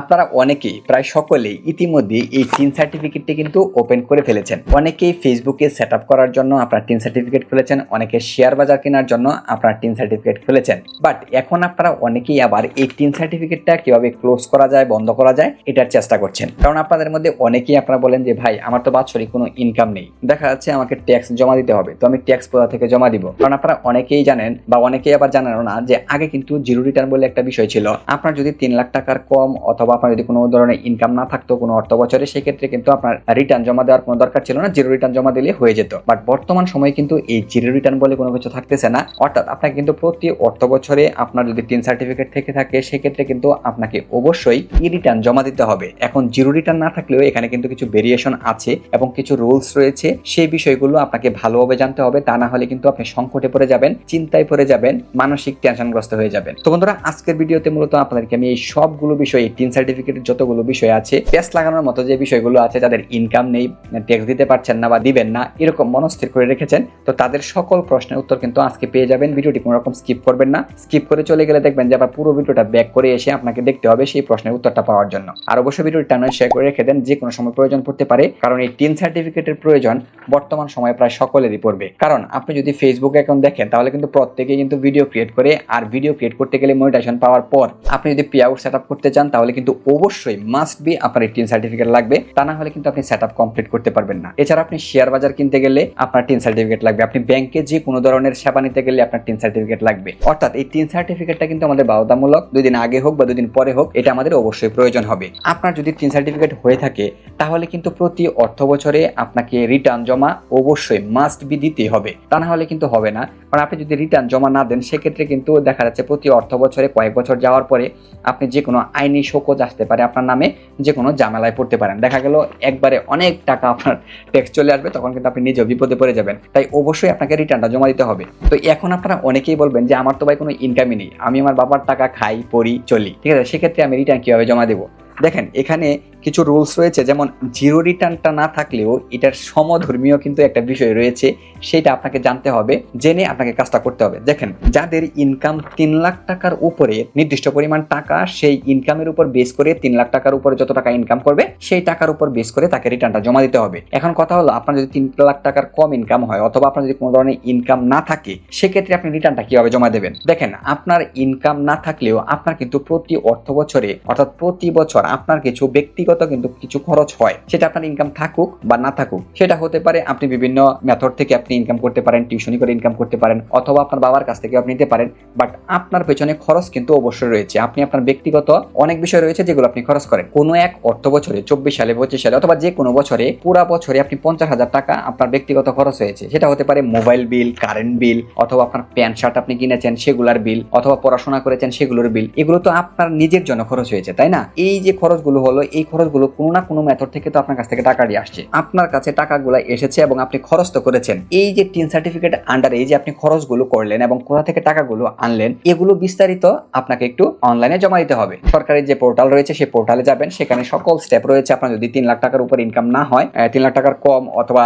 আপনারা অনেকেই, প্রায় সকলেই ইতিমধ্যে এই টিন সার্টিফিকেটটি কিন্তু ওপেন করে ফেলেছেন। অনেকেই ফেসবুকে সেট করার জন্য আপনার টিন সার্টিফিকেট খুলেছেন, অনেকে শেয়ার বাজার কেনার জন্য আপনার টিন সার্টিফিকেট খুলেছেন। বাট এখন আপনারা অনেকেই আবার এই টিন সার্টিফিকেটটা কীভাবে ক্লোজ করা যায়, বন্ধ করা যায়, এটার চেষ্টা করছেন। কারণ আপনাদের মধ্যে অনেকেই আপনারা বলেন যে, ভাই, আমার তো বাৎসরিক কোনো ইনকাম নেই। দেখা যাচ্ছে আমাকে ট্যাক্স জমা দিতে হবে, তো আমি ট্যাক্স কোথা থেকে জমা দিব? কারণ আপনারা অনেকেই জানেন বা অনেকেই আবার জানেন না যে, আগে কিন্তু জিরো রিটার্ন বলে একটা বিষয় ছিল। আপনার যদি তিন লাখ টাকার কম অথবা আপনার যদি কোনো ধরনের ইনকাম না থাকতো, কোনো অর্থ বছরে, সেক্ষেত্রে কিন্তু আপনার রিটার্ন জমা দেওয়ার কোনো দরকার ছিল না জিরো রিটার্ন জমা দিলে হয়ে যেত। বাট বর্তমান সময়ে কিন্তু এই জিরো রিটার্ন বলে কোনো কিছু থাকতেছে না। অর্থাৎ আপনাকে কিন্তু প্রতি অর্থ বছরে আপনার যদি তিন সার্টিফিকেট থেকে থাকে, সেক্ষেত্রে কিন্তু আপনাকে অবশ্যই ই রিটার্ন জমা দিতে হবে। এখন জিরো রিটার্ন না থাকলেও এখানে কিন্তু কিছু ভেরিয়েশন আছে এবং কিছু রুলস রয়েছে। সেই বিষয়গুলো আপনাকে ভালোভাবে জানতে হবে, তা না হলে কিন্তু আপনি সংকটে পড়ে যাবেন, চিন্তায় পড়ে যাবেন, মানসিক টেনশনগ্রস্ত হয়ে যাবেন। তো বন্ধুরা, আজকের ভিডিওতে মূলত আপনাদেরকে আমি এই সবগুলো বিষয়ে তিন সার্টিফিকেটের যতগুলো বিষয় আছে পেস লাগানোর মতো যে বিষয়গুলো আছে, যাদের ইনকাম নেই ট্যাক্স দিতে পারছেন না বা দিবেন না, এরকম মনস্থির করে রেখেছেন, তো তাদের সকল প্রশ্নের উত্তর কিন্তু আজকে পেয়ে যাবেন। ভিডিওটি কোনো রকম স্কিপ করবেন না। স্কিপ করে চলে গেলে দেখবেন যে আবার পুরো ভিডিওটা ব্যাক করে এসে আপনাকে দেখতে হবে সেই প্রশ্নের উত্তরটা পাওয়ার জন্য। আর অবশ্যই ভিডিওটি টানা শেয়ার করে রেখে দেন যে কোনো সময় প্রয়োজন পড়তে পারে, কারণ এই তিন সার্টিফিকেটের প্রয়োজন বর্তমান সময়ে প্রায় সকলেরই পড়বে। কারণ আপনি যদি ফেসবুক অ্যাকাউন্ট দেখেন, তাহলে কিন্তু প্রত্যেকেই কিন্তু ভিডিও ক্রিয়েট করে, আর ভিডিও ক্রিয়েট করতে গেলে মনিটাইজেশন পাওয়ার পর আপনি যদি পে আউট সেট করতে চান, তাহলে কিন্তু অবশ্যই মাস্ট বি আপনার টিন সার্টিফিকেট লাগবে। তা না হলে কিন্তু আপনি সেট কমপ্লিট করতে পারবেন না। এছাড়া আপনি শেয়ার বাজার কিনতে গেলে আপনার টিন সার্টিফিকেট লাগবে। আপনি ব্যাংকে যে কোনো ধরনের সেবা নিতে গেলে আপনার টিন সার্টিফিকেট লাগবে। অর্থাৎ এই টিন সার্টিফিকেটটা কিন্তু আমাদের বাধ্যতামূলক। দুই দিন আগে হোক বা দুই দিন পরে হোক, এটা আমাদের অবশ্যই প্রয়োজন হবে। আপনার যদি টিন সার্টিফিকেট হয়ে থাকে, তাহলে কিন্তু প্রতি অর্থ বছরে আপনাকে রিটার্ন জমা অবশ্যই মাস্ট বি দিতে হবে। তা না হলে কিন্তু হবে না। কারণ আপনি যদি রিটার্ন জমা না দেন, সেক্ষেত্রে কিন্তু দেখা যাচ্ছে প্রতি অর্থ বছরে কয়েক বছর যাওয়ার পরে আপনি যে কোনো আইনি শোকজ আসতে পারে, আপনার নামে যে কোনো জামেলায় পড়তে পারেন। দেখা গেল একবারে অনেক টাকা আপনার ট্যাক্স চলে আসবে, তখন কিন্তু আপনি নিজেও বিপদে পড়ে যাবেন। তাই অবশ্যই আপনাকে রিটার্নটা জমা দিতে হবে। তো এখন আপনারা অনেকেই বলবেন যে, আমার তো ভাই কোনো ইনকামই নেই। আমি আমার বাবার টাকা খাই, পড়ি, চলি। ঠিক আছে? সেক্ষেত্রে আমি রিটার্ন কীভাবে জমা দেবো? দেখেন, এখানে কিছু রুলস রয়েছে, যেমন জিরো রিটার্নটা না থাকলেও এটার সমধর্মীয় কিন্তু একটা বিষয় রয়েছে, সেটা আপনাকে জানতে হবে, জেনে আপনাকে কাজটা করতে হবে। দেখেন, যাদের ইনকাম তিন লাখ টাকার উপরে নির্দিষ্ট পরিমাণ টাকা, সেই ইনকামের উপর বেস করে তিন লাখ টাকার উপরে যত টাকা ইনকাম করবে, সেই টাকার উপর বেস করে তাকে রিটার্নটা জমা দিতে হবে। এখন কথা হলো, আপনার যদি তিন লাখ টাকার কম ইনকাম হয়, অথবা আপনার যদি কোনো ধরনের ইনকাম না থাকে, সেক্ষেত্রে আপনি রিটার্নটা কীভাবে জমা দেবেন? দেখেন, আপনার ইনকাম না থাকলেও আপনার কিন্তু প্রতি অর্থ বছরে অর্থাৎ প্রতি বছর আপনার কিছু ব্যক্তিগত কিন্তু কিছু খরচ হয়। সেটা আপনার ইনকাম থাকুক বা না থাকুক, সেটা হতে পারে আপনি বিভিন্ন মেথড থেকে আপনি ইনকাম করতে পারেন টিউশনি করে ইনকাম করতে পারেন, অথবা আপনার বাবার কাছ থেকে আপনি নিতে পারেন বাট আপনার পেছনে খরচ কিন্তু অবশ্যই রয়েছে। আপনি আপনার ব্যক্তিগত অনেক বিষয় রয়েছে যেগুলো আপনি খরচ করেন। কোনো এক অর্থ বছরে, চব্বিশ সালে, পঁচিশ সালে, অথবা যে কোনো বছরে পুরা বছরে আপনি পঞ্চাশ হাজার টাকা আপনার ব্যক্তিগত খরচ হয়েছে। সেটা হতে পারে মোবাইল বিল কারেন্ট বিল অথবা আপনার প্যান্ট শার্ট আপনি কিনেছেন, সেগুলোর বিল অথবা পড়াশোনা করেছেন, সেগুলোর বিল এগুলো তো আপনার নিজের জন্য খরচ হয়েছে, তাই না? এই যে খরচগুলো হলো, এই খরচগুলো কোনো না কোনো মেথড থেকে তো আপনার কাছ থেকে টাকা দিয়ে আসছে। আপনার কাছে টাকাগুলো এসেছে এবং আপনি খরচ তো করেছেন। এই যে টিন সার্টিফিকেট আন্ডারে এই যে আপনি খরচগুলো করলেন এবং কোথা থেকে টাকাগুলো আনলেন, এগুলো বিস্তারিত আপনাকে একটু অনলাইনে জমা দিতে হবে। সরকারি যে পোর্টাল রয়েছে, সেই পোর্টালে যাবেন। সেখানে সকল স্টেপ রয়েছে। আপনার যদি তিন লাখ টাকার উপর ইনকাম না হয় তিন লাখ টাকার কম অথবা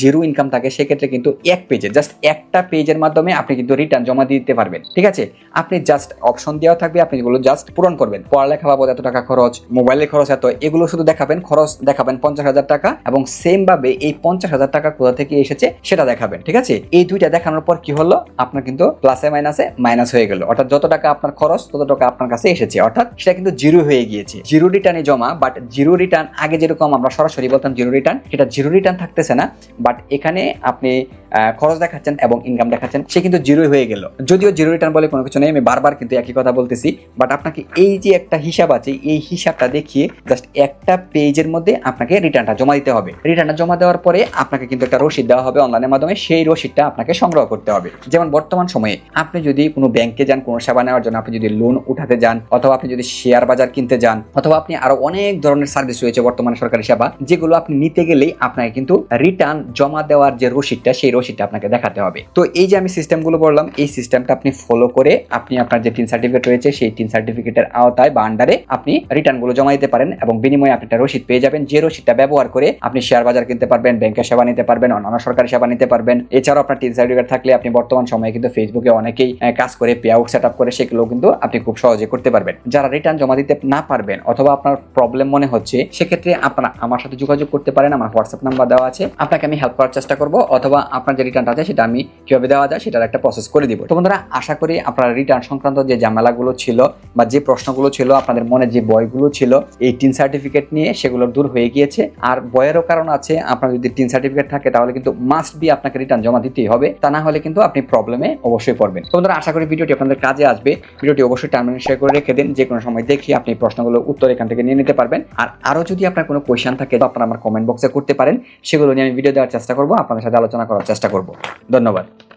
জিরো ইনকাম থাকে, সেক্ষেত্রে কিন্তু এক পেজে জাস্ট একটা পেজের মাধ্যমে আপনি কিন্তু রিটার্ন জমা দিতে পারবেন। ঠিক আছে? আপনি জাস্ট অপশন দেওয়া থাকবে। আপনি এগুলো জাস্ট পূরণ করবেন। পড়ালেখা বাবদ এত টাকা খরচ মোবাইলের খরচ এত এগুলো শুধু দেখাবেন, খরচ দেখাবেন পঞ্চাশ হাজার টাকা এবং সেম ভাবে এই পঞ্চাশ হাজার টাকা কোথা থেকে এসেছে সেটা দেখাবেন, ঠিক আছে? এই দুইটা দেখানোর পর কি হলো? আপনার কিন্তু প্লাসে মাইনাসে মাইনাস হয়ে গেল। অর্থাৎ যত টাকা আপনার খরচ, তত টাকা আপনার কাছে এসেছে। অর্থাৎ সেটা কিন্তু জিরো হয়ে গিয়েছে। জিরো রিটার্নে জমা বাট জিরো রিটার্ন আগে যেরকম আমরা সরাসরি বলতাম জিরো রিটার্ন সেটা জিরো রিটার্ন থাকতেছে না বাট এখানে আপনি খরচ দেখাচ্ছেন এবং ইনকাম দেখাচ্ছেন, সে কিন্তু জিরোই হয়ে গেল। যদিও জিরো রিটার্ন বলে কোনো কিছু নেই, আমি বারবার কিন্তু একই কথা বলতেছি বাট আপনাকে এই যে একটা হিসাব আছে, এই হিসাবটা দেখিয়ে জাস্ট একটা পেজের মধ্যে আপনাকে রিটার্নটা জমা দিতে হবে। রিটার্নটা জমা দেওয়ার পরে আপনাকে কিন্তু একটা রসিদ দেওয়া হবে অনলাইনের মাধ্যমে। সেই রসিদটা আপনাকে সংগ্রহ করতে হবে। যেমন বর্তমান সময়ে আপনি যদি কোনো ব্যাংকে যান, কোনো সেবা নেওয়ার জন্য আপনি যদি লোন উঠাতে যান, অথবা আপনি যদি শেয়ার বাজার কিনতে যান, অথবা আপনি আরও অনেক ধরনের সার্ভিস রয়েছে বর্তমানে সরকারি সেবা, যেগুলো আপনি নিতে গেলেই আপনাকে কিন্তু রিটার্ন জমা দেওয়ার যে রসিদটা, সেই রসিদটা আপনাকে দেখাতে হবে। তো এই যে আমি সিস্টেমগুলো বললাম, এই সিস্টেমটা আপনি ফলো করে আপনি আপনার যে টিন সার্টিফিকেট রয়েছে, সেই টিন সার্টিফিকেটের আওতায় বা আন্ডারে আপনি রিটার্নগুলো জমা দিতে পারেন এবং বিনিময়ে আপনি একটা রসিদ পেয়ে যাবেন। যে রসিদটা ব্যবহার করে আপনি শেয়ার বাজার কিনতে পারবেন, ব্যাংকের সেবা নিতে পারবেন, অন্যান্য সরকারি সেবা নিতে পারবেন। এছাড়াও আপনার টিন সার্টিফিকেট থাকলে আপনি বর্তমান সময়ে কিন্তু ফেসবুকে অনেকেই কাজ করে পে আউট সেট আপ করে সেগুলো কিন্তু আপনি খুব সহজে করতে পারবেন। যারা রিটার্ন জমা দিতে না পারবেন অথবা আপনার প্রবলেম মনে হচ্ছে, সেক্ষেত্রে আপনারা আমার সাথে যোগাযোগ করতে পারেন। আমার হোয়াটসঅ্যাপ নাম্বার দেওয়া আছে। আপনাকে আমি হেল্প করার চেষ্টা করব অথবা আপনার যে রিটার্নটা আছে, সেটা আমি কীভাবে দেওয়া যায়, সেটার একটা প্রসেস করে দিব। তো বন্ধুরা, আশা করি আপনার রিটার্ন সংক্রান্ত যে ঝামেলাগুলো ছিল বা যে প্রশ্নগুলো ছিল, আপনাদের মনে যে বয়গুলো ছিল, এই টিন সার্টিফিকেট নিয়ে সেগুলো দূর হয়ে গিয়েছে। আর বয়েরও কারণ আছে, আপনার যদি টিন সার্টিফিকেট থাকে, তাহলে কিন্তু মাস্ট বি আপনাকে রিটার্ন জমা দিতেই হবে। তা না হলে কিন্তু আপনি প্রবলেমে অবশ্যই পড়বেন। বন্ধুরা, আশা করি ভিডিওটি আপনাদের কাজে আসবে। ভিডিওটি অবশ্যই টার্মিনেট শেয়ার করে রেখে দিন। যে কোনো সময় দেখি আপনি প্রশ্নগুলো উত্তর এখান থেকে নিয়ে নিতে পারবেন। আর আরও যদি আপনার কোনো কোয়েশন থাকে, তো আপনারা আমার কমেন্ট বক্সে করতে পারেন। সেগুলো নিয়ে আমি ভিডিও দেওয়ার চেষ্টা করব। আপনাদের সাথে আলোচনা করার চেষ্টা করব। ধন্যবাদ।